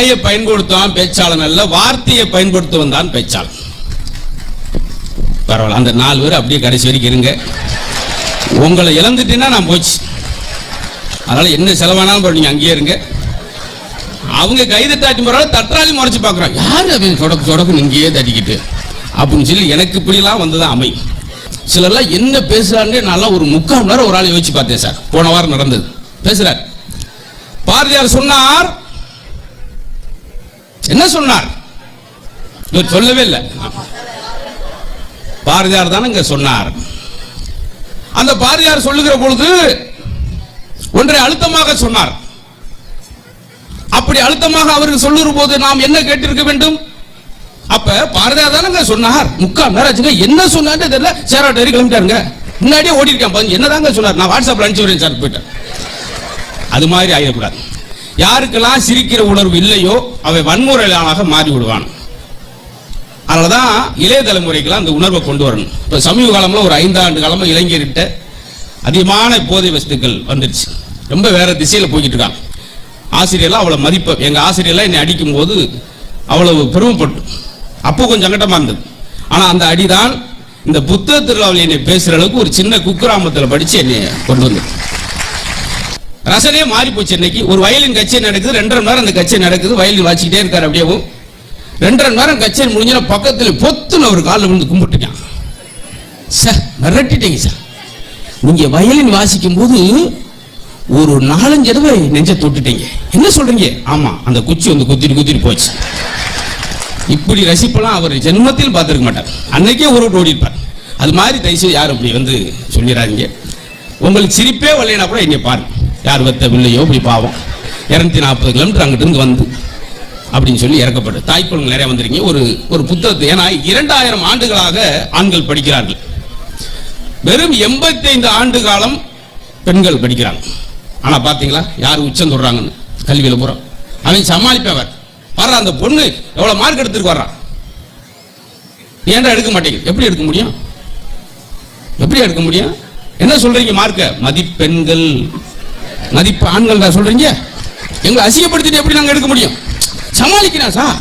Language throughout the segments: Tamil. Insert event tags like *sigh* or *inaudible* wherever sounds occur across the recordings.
வாயை பயன்படுத்துவான் பேச்சாளன் அல்ல வார்த்தையை பயன்படுத்துவன் தான் பேச்சாளன். பரவாயில்ல அந்த நாலு பேர் அப்படியே கடைசி வரைக்கும் இருங்க. உங்களை இழந்துட்டேன்னா நான் போச்சு. அதனால என்ன செலவானாலும் போய் நீங்க அங்கேயே இருங்க. அவங்க கைதை தாட்டி போறாங்க தற்றாலி முறைச்சு பார்க்குறாங்க. யார் அப்படி சொடக்கு சொடக்கு இங்கேயே தட்டிக்கிட்டு? அப்படின்னு சொல்லி எனக்கு இப்படிலாம் வந்ததான் அமை சிலர்லாம் என்ன பேசுறாங்க நல்லா ஒரு முக்கால் நேரம் ஒரு ஆள் யோசிச்சு பார்த்தேன் சார். போன வாரம் நடந்தது. பேசுறார். பாரதியார் சொன்னார் என்ன சொன்னார்? இவர் சொல்லவே இல்லை. பாரதியார் தானே இங்க சொன்னார். அந்த பாரதியார் சொல்லுகிற பொழுது ஒன்றை அழுத்தமாக சொன்னார். அப்படி அழுத்தமாக அவருக்கு சொல்லுற போது நாம் என்ன கேட்டிருக்க வேண்டும்? அப்ப பாரதியார் தானங்க சொன்னார். முக்கால் நேரம் என்ன சொன்னார் தெரியல. சேராட்ட டெரி கிளம்பிட்டாருங்க. முன்னாடியே ஓடி இருக்கேன் பாருங்க. என்னதாங்க சொன்னார்? நான் வாட்ஸ்அப்ல அனுப்பிச்சு விடுறேன் சார் போயிட்டேன் அது மாதிரி ஆயிடக்கூடாது. யாருக்கெல்லாம் சிரிக்கிற உணர்வு இல்லையோ அவை வன்முறையாளாக மாறி விடுவான் அதனாலதான் இளைய தலைமுறைக்கெல்லாம் அந்த உணர்வை கொண்டு வரணும். இப்ப சமீப காலம்ல ஒரு ஐந்தாண்டு காலமா இளைஞர்கிட்ட அதிகமான போதை வஸ்துக்கள் வந்துருச்சு. ரொம்ப வேற திசையில போய்கிட்டு இருக்காங்க ஆசிரியர்லாம் அவ்வளவு மதிப்பு. எங்க ஆசிரியர்லாம் என்னை அடிக்கும் போது அவ்வளவு பெருமைப்பட்டு அப்போ கொஞ்சம் சங்கடமா இருந்தது. ஆனா அந்த அடிதான் இந்த புத்தக திருவிழாவில் என்னை பேசுற அளவுக்கு ஒரு சின்ன குக்கிராமத்தில் படிச்சு என்னை கொண்டு வந்தது. ரசனையே மாறி போச்சு இன்னைக்கு. ஒரு வயலின் கச்சேரி நடக்குது ரெண்டரை நேரம் அந்த கச்சேரி நடக்குது. வயலின் வாசிக்கிட்டே இருக்காரு அப்படியேவும் ரெண்டரை மணி நேரம் கச்சேரி முடிஞ்சா பக்கத்தில் பொத்துன்னு ஒரு காலில் விழுந்து கும்பிட்டுட்டான். சார் மிரட்டிட்டீங்க சார். நீங்க வயலின் வாசிக்கும் போது ஒரு நாலஞ்சு தடவை நெஞ்ச தொட்டுட்டீங்க. என்ன சொல்றீங்க? ஆமா அந்த குச்சி வந்து குத்திட்டு குத்திட்டு போச்சு. இப்படி ரசிப்பெல்லாம் அவர் ஜென்மத்தில் பார்த்துருக்க மாட்டார். அன்னைக்கே ஒரு ஓடி இருப்பார் அது மாதிரி தயவுசெய்து யாரும் அப்படி வந்து சொல்லிடாதீங்க. உங்களுக்கு சிரிப்பே வரலைன்னா கூட என்னை பாருங்க. யார் வத்த வில்லையோ இப்படி பாவம். இரநூத்தி நாற்பது கிலோமீட்டர் அங்கிட்டு இருந்து வந்து அப்படின்னு சொல்லி இறக்கப்பட்டு. தாய்க்குழந்தை நிறைய வந்திருக்கீங்க. ஒரு ஒரு புத்தகத்தை ஏன்னா இரண்டாயிரம் ஆண்டுகளாக ஆண்கள் படிக்கிறார்கள். வெறும் எண்பத்தைந்து ஆண்டு காலம் பெண்கள் படிக்கிறாங்க. ஆனா பாத்தீங்களா? யார் உச்சம் தொடுறாங்கன்னு கல்வியில் பூரா. அவன் சமாளிப்பவர் வர்ற அந்த பொண்ணு எவ்வளவு மார்க் எடுத்துட்டு வர்றான் ஏன்டா எடுக்க மாட்டேங்குது? எப்படி எடுக்க முடியும்? எப்படி எடுக்க முடியும்? என்ன சொல்றீங்க மார்க்க மதிப்பெண்கள். மதிப்பு ஆண்கள் தான் சொல்றீங்க? எங்களை அசிங்கப்படுத்திட்டு எப்படி நாங்கள் எடுக்க முடியும்? சமாளிக்கிறேன் சார்.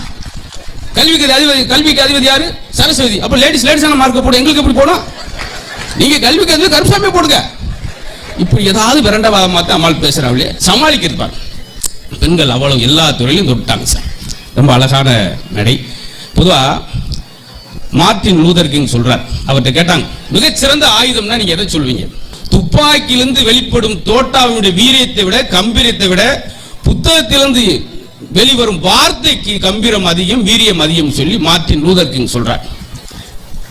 கல்விக்கு அதிபதி கல்விக்கு அதிபதி யாரு? சரஸ்வதி. அப்ப லேடிஸ் லேடிஸான மார்க்கை போடும் எங்களுக்கு எப்படி போடும்? நீங்க கல்விக்கு அதிபதி கருப்பசாமி போடுங்க. இப்படி ஏதாவது விரண்டவாதமாக தான் அம்மாள் பேசுறாங்களே சமாளிக்கிறது பெண்கள் அவ்வளவு எல்லா துறையிலும் தொட்டாங்க சார். ரொம்ப அழகான நடை. பொதுவா மார்ட்டின் லூதர் கிங் சொல்றார். அவர்கிட்ட கேட்டாங்க மிகச்சிறந்த ஆயுதம்னா நீங்க எதை சொல்வீங்க? துப்பாக்கியிலிருந்து வெளிப்படும் தோட்டாவினுடைய வீரியத்தை விட கம்பீரத்தை விட புத்தகத்திலிருந்து வெளிவரும் வார்த்தைக்கு கம்பீரம் அதிகம் வீரியம் அதிகம் சொல்லி மார்டின் லூதர் கிங் சொல்றார்.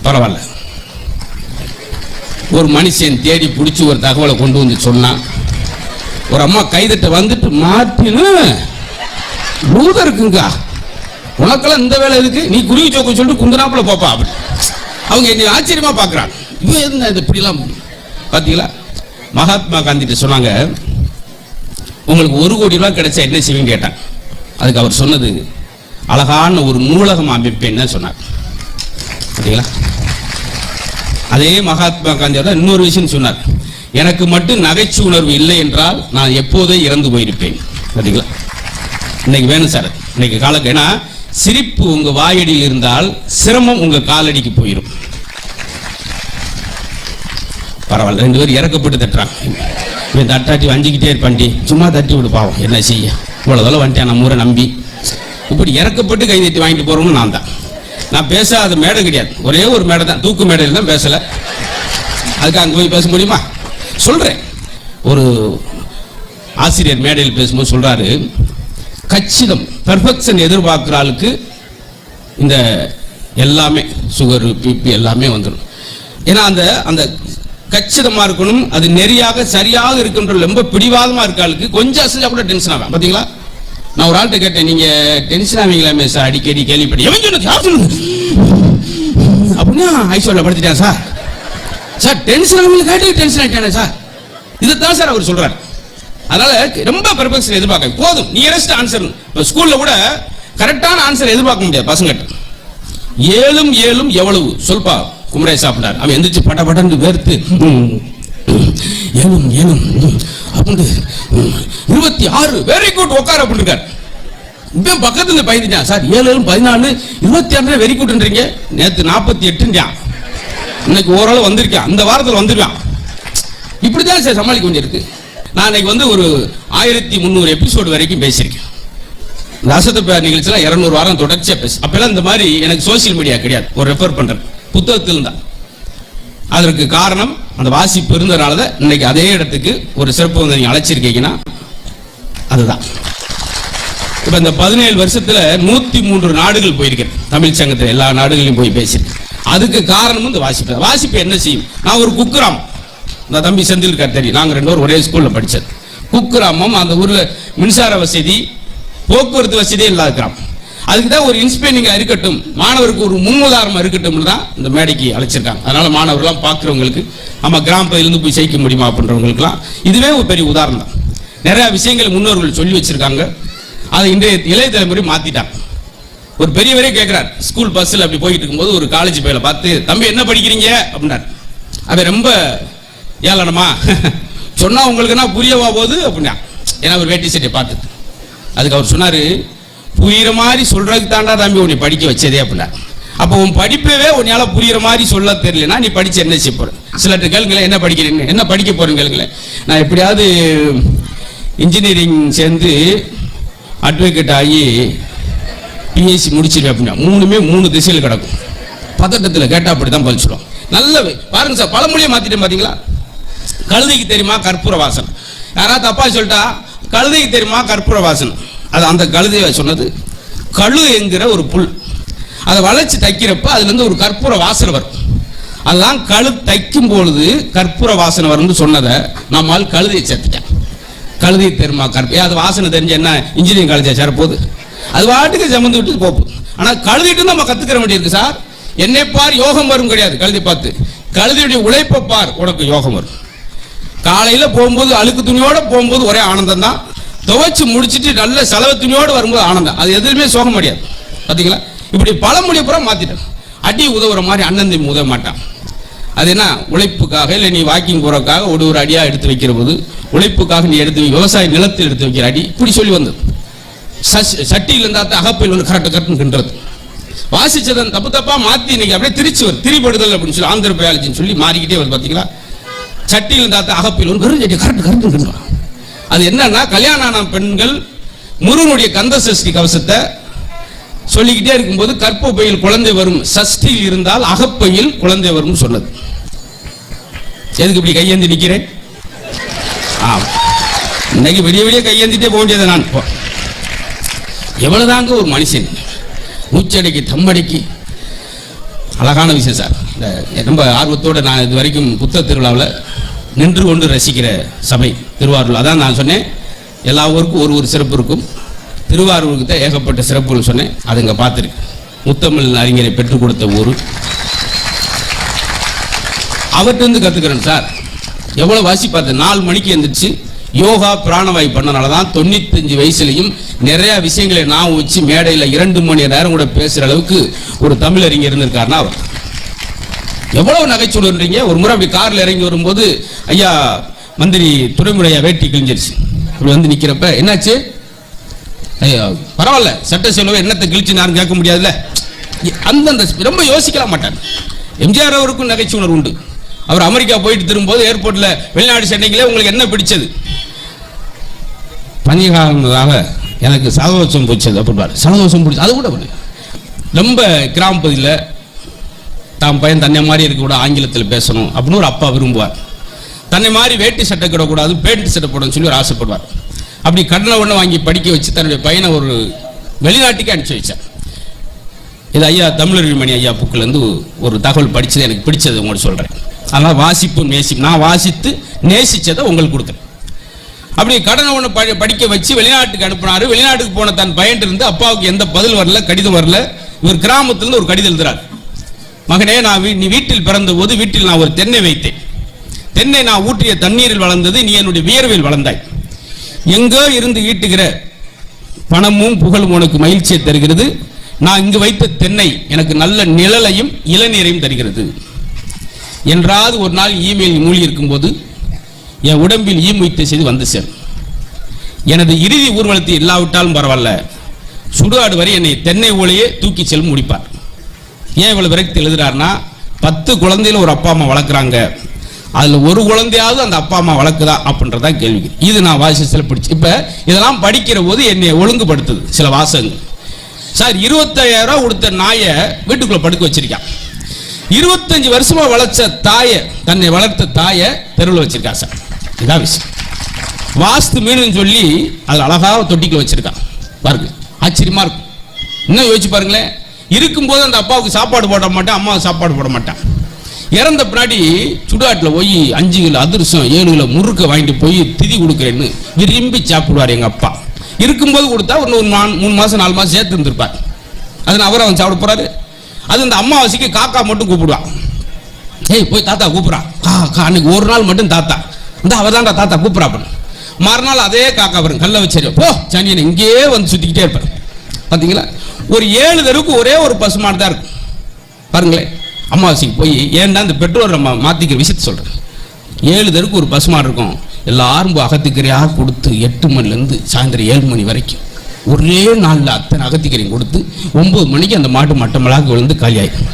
பரவாயில்ல. ஒரு மனுஷன் தேடி பிடிச்சி ஒரு தகவலை கொண்டு வந்து சொன்னான் ஒரு அம்மா கைதட்ட வந்துட்டு மார்டின் லூதர் உனக்கெல்லாம் இந்த வேலை இருக்கு நீ குருவி சோக்கம் சொல்லிட்டு குந்தனாப்புல போப்பா அப்படி. அவங்க என்னை ஆச்சரியமா பார்க்கறாங்க. இவன் என்ன இது இப்படிலாம் பாத்தீங்களா? மகாத்மா காந்திட்ட சொன்னாங்க உங்களுக்கு ஒரு கோடி ரூபாய் கிடைச்சா என்ன செய்வீங்க கேட்டேன். அதுக்கு அவர் சொன்னது அழகான ஒரு நூலகம் அமைப்பேன்னு சொன்னார். சரிங்களா அதே மகாத்மா காந்தியோட இன்னொரு விஷயம் சொன்னார். எனக்கு மட்டும் நகைச்சு உணர்வு இல்லை என்றால் நான் எப்போதே இறந்து போயிருப்பேன். சரிங்களா இன்னைக்கு வேணும் சார். இன்னைக்கு காலக்கு ஏன்னா சிரிப்பு உங்க வாயடியில் இருந்தால் சிரமம் உங்க காலடிக்கு போயிடும் பரவாயில்ல. ரெண்டு பேரும் இறக்கப்பட்டு தட்டுறான் இவன் தட்டாட்டி வஞ்சிக்கிட்டே இருப்பான்டி. சும்மா தட்டி விடு பாவம். என்ன செய்ய? இவ்வளோ தூரம் வந்துட்டேன் நம்ம ஊரை நம்பி. இப்படி இறக்கப்பட்டு கை தட்டி வாங்கிட்டு போகிறோம்னு நான் தான். நான் பேசாத மேடை கிடையாது. ஒரே ஒரு மேடை தான். தூக்கு மேடையில் தான் பேசலை. அதுக்கு அங்கே போய் பேச முடியுமா? சொல்கிறேன் ஒரு ஆசிரியர் மேடையில் பேசும்போது சொல்கிறாரு கச்சிதம் பெர்ஃபெக்ஷன் எதிர்பார்க்குற ஆளுக்கு இந்த எல்லாமே சுகர் பிபி எல்லாமே வந்துடும் ஏன்னா அந்த அந்த கச்சிதமா இருக்கணும். அது நெறியாக சரியாக இருக்குன்ற ரொம்ப பிடிவாதமா இருக்க ஆளுக்கு கொஞ்சம் அசைஞ்சா கூட டென்ஷன் ஆகும். பாத்தீங்களா? நான் ஒரு ஆள்கிட்ட கேட்டேன் நீங்க டென்ஷன் ஆவீங்களாமே சார் அடிக்கடி கேள்விப்பட்டு எவன் சொன்னது? யார் சொன்னது? அப்படின்னா ஐஸ்வர்யா படுத்துட்டேன் சார். சார் டென்ஷன் ஆகல கேட்டு டென்ஷன் ஆயிட்டானே சார். இதுதான் சார் அவர் சொல்றாரு. அதனால ரொம்ப பெர்ஃபெக்ஷன் எதிர்பார்க்க போதும். நியரஸ்ட் ஆன்சர் இப்போ ஸ்கூல்ல கூட கரெக்டான ஆன்சர் எதிர்பார்க்க முடியாது பசங்கள்ட்ட. ஏழும் ஏழும் எவ்வளவு? சொல்பா குமரே சாப்பிட்டார். அவன் எந்திரிச்சு பட படன்னு வேர்த்து ஏனும் ஏனும் அப்படின்ட்டு அப்படின்னு இருபத்தி ஆறு வெரி குட் உட்கார அப்படின்னு இருக்கார் பக்கத்துல பயந்துட்டான். சார் ஏழு பதினாலு இருபத்தி ஆறு வெரி குட்ன்றீங்க நேத்து நாற்பத்தி எட்டுன்றான் இன்னைக்கு ஓரளவு வந்திருக்கான். அந்த வாரத்தில் வந்துருவான் இப்படிதான் சார் சமாளிக்க வேண்டியிருக்கு. நான் இன்னைக்கு வந்து ஒரு ஆயிரத்தி முந்நூறு எபிசோடு வரைக்கும் பேசியிருக்கேன். ரசத்தை நிகழ்ச்சியில் இரநூறு வாரம் தொடர்ச்சியாக பேசு அப்பெல்லாம் இந்த மாதிரி எனக்கு சோசியல் மீடியா கிடையாது. ஒரு ரெஃபர் பண்ணுறேன் புத்தகத்தில் தான் அதற்கு காரணம் அந்த வாசிப்பு இருந்ததுனால தான் இன்னைக்கு அதே இடத்துக்கு ஒரு சிறப்பு வந்து நீங்கள் அழைச்சிருக்கீங்கன்னா அதுதான். இப்போ இந்த பதினேழு வருஷத்தில் நூற்றி மூன்று நாடுகள் போயிருக்கேன். தமிழ் சங்கத்தில் எல்லா நாடுகளையும் போய் பேசியிருக்கேன் அதுக்கு காரணமும் இந்த வாசிப்பு வாசிப்பு என்ன செய்யும்? நான் ஒரு குக்கிராம். இந்த தம்பி செந்தில் இருக்கார் தெரியும். நாங்கள் ரெண்டு பேரும் ஒரே ஸ்கூலில் படித்தது குக்கிராமம் அந்த ஊரில் மின்சார வசதி போக்குவரத்து வசதியே இல்லாத கிராமம். அதுக்கு தான் ஒரு இன்ஸ்பைரிங்கா இருக்கட்டும் மாணவருக்கு ஒரு முன்னுதாரணமா இருக்கட்டும் தான் இந்த மேடைக்கு அழைச்சிருக்காங்க. அதனால மாணவர்கள்லாம் பார்க்குறவங்களுக்கு நம்ம கிராமத்திலிருந்து போய் ஜெயிக்க முடியுமா அப்படின்றவங்களுக்குலாம் இதுவே ஒரு பெரிய உதாரணம் தான். நிறைய விஷயங்கள் முன்னோர்கள் சொல்லி வச்சிருக்காங்க. அதை இன்றைய இளைய தலைமுறை மாத்திட்டாங்க. ஒரு பெரியவரே கேட்கிறார் ஸ்கூல் பஸ்ஸில் அப்படி போயிட்டு இருக்கும்போது ஒரு காலேஜ் பையில பார்த்து தம்பி என்ன படிக்கிறீங்க? அப்படின்னார். அவன் ரொம்ப ஏளனமா. *laughs* சொன்னா உங்களுக்கு என்ன புரியவா போகுது? அப்படின்னா. ஏன்னா ஒரு வேட்டி சட்டை பார்த்துட்டு. அதுக்கு அவர் சொன்னாரு புரியுற மாதிரி சொல்றதுக்கு தாண்டா தம்பி உன்னை படிக்க வச்சதே அப்படின்னா. அப்போ உன் படிப்பவே உன்னால புரியுற மாதிரி சொல்ல தெரியலனா நீ படிச்சு என்ன செய்ய போற? சிலர்கிட்ட கேளுங்களேன் என்ன படிக்கிறீங்க என்ன படிக்க போறேன்னு கேளுங்களேன். நான் எப்படியாவது இன்ஜினியரிங் சேர்ந்து அட்வொகேட் ஆகி பிஎஸ்சி முடிச்சிருவேன் அப்படின்னா மூணுமே மூணு திசையில் கிடக்கும். பதட்டத்தில் கேட்டா அப்படி தான் பதிச்சிடும் நல்ல பாருங்க சார் பழமொழியை மாத்திட்டேன் பாத்தீங்களா? கழுதைக்கு தெரியுமா கற்பூர வாசனை? யாராவது தப்பா சொல்லிட்டா கழுதைக்கு தெரியுமா கற்பூர வாசனை? அது அந்த கழுதையை சொன்னது கழு என்கிற ஒரு புல். அதை வளைச்சு தைக்கிறப்ப அதுலேருந்து ஒரு கற்பூர வாசனை வரும். அதுதான் கழு தைக்கும் பொழுது கற்பூர வாசனை வரும்னு சொன்னதை நம்மால் கழுதையை சேர்த்துட்டேன். கழுதை தெரியுமா கற்ப. அது வாசனை தெரிஞ்ச என்ன? இன்ஜினியரிங் காலேஜை சேர போகுது அது வாட்டுக்கு சமந்து விட்டு போகும் ஆனால் கழுதிட்டு நம்ம கற்றுக்கிற வேண்டியிருக்கு சார். என்னை பார் யோகம் வரும் கிடையாது. கழுதி பார்த்து கழுதியுடைய உழைப்பை பார் உனக்கு யோகம் வரும். காலையில் போகும்போது அழுக்கு துணியோட போகும்போது ஒரே ஆனந்தம் தான் துவைச்சு முடிச்சிட்டு நல்ல செலவு துணியோடு வரும்போது ஆனந்தம். அது எதுவுமே சோக முடியாது பார்த்தீங்களா இப்படி பழமொழி பூரா மாற்றிட்டேன் அடி உதவுற மாதிரி அண்ணன் தம்பி உதவ மாட்டான். அது என்ன? உழைப்புக்காக இல்லை நீ வாக்கிங் போகிறக்காக ஒரு ஒரு அடியாக எடுத்து வைக்கிற போது உழைப்புக்காக நீ எடுத்து விவசாய நிலத்தில் எடுத்து வைக்கிற அடி இப்படி சொல்லி வந்தது. சட்டியில் இருந்தா தான் அகப்பையில் வந்து கரெக்டு கரெக்டுன்னு கின்றது வாசிச்சதன் தப்பு தப்பா மாத்தி இன்னைக்கு அப்படியே திருச்சி வரும் திரிபடுதல் அப்படின்னு சொல்லி ஆந்திர பயாலஜின்னு சொல்லி மாறிக்கிட்டே வருது பாத்தீங்களா? சட்டியில் இருந்தா தான் அகப்பையில் வந்து வெறும் சட்டி கரெக்ட் அது என்னன்னா கல்யாணம் ஆன பெண்கள் முருகனுடைய கந்த சஷ்டி கவசத்தை சொல்லிக்கிட்டே இருக்கும்போது கற்பப்பையில் குழந்தை வரும் சஷ்டியில் இருந்தால் அகப்பையில் குழந்தை வரும் சொன்னது. எதுக்கு இப்படி கையேந்தி நிற்கிறேன் ஆ இன்னைக்கு வெளியே வெளியே கையேந்திட்டே போக வேண்டியது நான். இப்போ எவ்வளவுதாங்க ஒரு மனுஷன்? மூச்சடைக்கு தம்மடைக்கு. அழகான விஷயம் சார். இந்த ரொம்ப ஆர்வத்தோட நான் இது வரைக்கும் புத்த திருவிழாவில் நின்று கொண்டு ரசிக்கிற சபை திருவாரூர். அதான் நான் சொன்னேன். எல்லா ஊருக்கும் ஒரு ஒரு சிறப்பு இருக்கும். திருவாரூருக்கு தான் ஏகப்பட்ட சிறப்புகள் சொன்னேன். அதுங்க பார்த்துருக்கு. முத்தமிழ் அறிஞரை பெற்றுக் கொடுத்த ஊர். அவர்கிட்ட கற்றுக்கிறேன் கத்துக்கிறேன் சார். எவ்வளவு வாசி பார்த்தேன் நாலு மணிக்கு எழுந்திரிச்சு யோகா பிராணவாய் பண்ணனால தான் தொண்ணூத்தஞ்சு வயசுலையும் நிறைய விஷயங்களை நான் வச்சு மேடையில் இரண்டு மணி நேரம் கூட பேசுகிற அளவுக்கு ஒரு தமிழறிஞர் இருந்திருக்காருன்னா அவர். எவ்வளவு நகைச்சுடுறீங்க ஒரு முறை அப்படி கார்ல இறங்கி வரும்போது ஐயா மந்திரி துறைமுறையா வேட்டி கிழிஞ்சிருச்சு. அப்படி வந்து நிக்கிறப்ப என்னாச்சு? ஐயா பரவாயில்ல சட்ட செலவு என்னத்தை கிழிச்சு நான் கேட்க முடியாதுல்ல. அந்தந்த ரொம்ப யோசிக்கலாம் மாட்டேன் எம்ஜிஆர் அவருக்கும் நகைச்சுவை உணர்வு உண்டு. அவர் அமெரிக்கா போயிட்டு திரும்பும்போது ஏர்போர்ட்ல வெளிநாடு சென்னைங்களே உங்களுக்கு என்ன பிடிச்சது? பஞ்சகாலமாக எனக்கு சலதோஷம் பிடிச்சது அப்படிப்பாரு சலதோஷம் பிடிச்சது அது கூட ரொம்ப கிராம பகுதியில் தான் பையன் தன்னை மாதிரி இருக்கக்கூடாது ஆங்கிலத்தில் பேசணும் அப்படின்னு ஒரு அப்பா விரும்புவார். தன்னை மாதிரி வேட்டி சட்டை கிடக்கூடாது பேண்ட் சட்டை போடணும்னு சொல்லி ஒரு ஆசைப்படுவார். அப்படி கடனை ஒன்று வாங்கி படிக்க வச்சு தன்னுடைய பையனை ஒரு வெளிநாட்டுக்கே அனுப்பிச்சு வச்சார். இது ஐயா தமிழருவி ஐயா புக்கிலேருந்து ஒரு தகவல் படித்தது எனக்கு பிடிச்சது உங்களுக்கு சொல்கிறேன் அதனால் வாசிப்பு நேசி நான் வாசித்து நேசித்ததை உங்களுக்கு கொடுக்குறேன். அப்படி கடனை ஒன்று படி படிக்க வச்சு வெளிநாட்டுக்கு அனுப்புனாரு. வெளிநாட்டுக்கு போன தன் பையன் இருந்து அப்பாவுக்கு எந்த பதில் வரல கடிதம் வரல. இவர் கிராமத்துலேருந்து ஒரு கடிதம் எழுதுறாரு. மகனே நான் வீ- நீ வீட்டில் பிறந்த போது வீட்டில் நான் ஒரு தென்னை வைத்தேன். தென்னை நான் ஊற்றிய தண்ணீரில் வளர்ந்தது நீ என்னுடைய வியர்வில் வளர்ந்தாய். எங்கோ இருந்து ஈட்டுகிற பணமும் புகழும் உனக்கு மகிழ்ச்சியை தருகிறது. நான் இங்கு வைத்த தென்னை எனக்கு நல்ல நிழலையும் இளநீரையும் தருகிறது. என்றாவது ஒரு நாள் இமெயில் மூழ்கி இருக்கும்போது என் உடம்பில் ஈமுயத்தை செய்து வந்து சேரும். எனது இறுதி ஊர்வலத்தை இல்லாவிட்டாலும் பரவாயில்ல. சுடுகாடு வரை என்னை தென்னை ஓலையே தூக்கி செல்லும் முடிப்பார். ஏன் இவ்வளவு விரக்தி எழுதுறாருன்னா பத்து குழந்தையில ஒரு அப்பா அம்மா வளர்க்குறாங்க. அதுல ஒரு குழந்தையாவது அந்த அப்பா அம்மா வளர்க்குதா அப்படின்றதா கேள்வி. இது நான் வாசி சில பிடிச்சி இப்ப இதெல்லாம் படிக்கிற போது என்னை ஒழுங்குபடுத்துது சில வாசகங்கள். சார் இருபத்தாயிரம் ரூபா கொடுத்த நாயை வீட்டுக்குள்ள படுக்க வச்சிருக்கான். இருபத்தஞ்சு வருஷமா வளர்ச்ச தாயை தன்னை வளர்த்த தாயை தெருவில் வச்சிருக்கா சார். இதான் விஷயம். வாஸ்து மீனுன்னு சொல்லி அது அழகாக தொட்டிக்குள்ள வச்சிருக்கான் பாருங்க ஆச்சரியமா இருக்கும். இன்னும் யோசிச்சு பாருங்களேன். இருக்கும்போது அந்த அப்பாவுக்கு சாப்பாடு போட மாட்டேன் அம்மாவுக்கு சாப்பாடு போட மாட்டான். இறந்த பின்னாடி சுடுகாட்டில் போய் அஞ்சு கிலோ அதிர்சம் ஏழு கிலோ முறுக்க வாங்கிட்டு போய் திதி கொடுக்குறேன்னு விரும்பி சாப்பிடுவார் எங்கள் அப்பா. இருக்கும்போது கொடுத்தா ஒரு நூறு மூணு மாதம் நாலு மாதம் சேர்த்து இருந்திருப்பார். அது அவர் அவன் சாப்பிட போகிறாரு அது இந்த அம்மாவாசைக்கு காக்கா மட்டும் கூப்பிடுவான். ஏய் போய் தாத்தா கூப்பிட்றான். கா அன்னைக்கு ஒரு நாள் மட்டும் தாத்தா. இந்த அவர் தான்டா தாத்தா கூப்பிட்றா மறுநாள் அதே காக்கா வரும் கல்ல வச்சிரு போ இங்கேயே வந்து சுற்றிக்கிட்டே இருப்பார். பார்த்தீங்களா ஒரு ஏழு தெருவுக்கு ஒரே ஒரு பசு மாடு தான் இருக்கும். பாருங்களேன் அமாவாசைக்கு போய் ஏன்டா இந்த பெட்ரோல் நம்ம மாற்றிக்கிற விஷயத்த சொல்கிறேன் ஏழு தெருக்கு ஒரு பசு மாடு இருக்கும். எல்லாரும் அகத்திக்கரையாக கொடுத்து எட்டு மணிலேருந்து சாயந்தரம் ஏழு மணி வரைக்கும் ஒரே நாளில் அத்தனை அகத்திக்கரையும் கொடுத்து ஒம்பது மணிக்கு அந்த மாட்டு மட்டமலாக விழுந்து காலியாயிடும்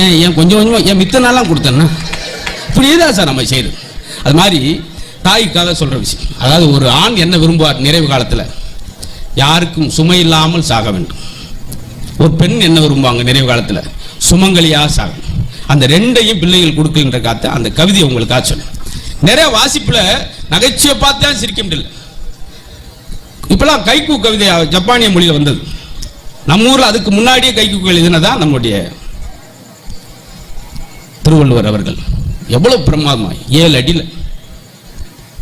ஏன் ஏன் கொஞ்சம் கொஞ்சமாக ஏன் மித்த நாளாக கொடுத்தேன்னா இப்படியே தான் சார் நம்ம செய்யுது அது மாதிரி தாய்க்காக சொல்கிற விஷயம். அதாவது ஒரு ஆண் என்ன விரும்புவார்? நிறைவு காலத்தில். யாருக்கும் சுமை இல்லாமல் சாக வேண்டும். ஒரு பெண் என்ன விரும்புவாங்க நிறைவு காலத்தில்? சுமங்கலியாக சாகும் அந்த ரெண்டையும் பிள்ளைகள் கொடுக்கின்ற காத்த அந்த கவிதையை உங்களுக்காக சொன்னேன் நிறைய வாசிப்புல நகைச்சுவை பார்த்தா சிரிக்க முடியல. இப்பெல்லாம் கைக்கு கவிதை ஜப்பானிய மொழியில் வந்தது. நம்ம ஊரில் அதுக்கு முன்னாடியே கைக்கு தான் நம்முடைய திருவள்ளுவர் அவர்கள். எவ்வளவு பிரமாதமாக ஏழு அடியில்.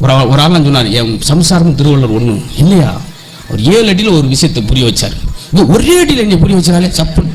ஒரு ஆள் ஒரு ஆள் சொன்னார் என் சம்சாரம் திருவள்ளுவர் ஒன்று இல்லையா? அவர் ஏழு அடியில் ஒரு விஷயத்தை புரிய வச்சார். இது ஒரே அடியில் என்ன புரிய வச்சாலே சப்புன்னு.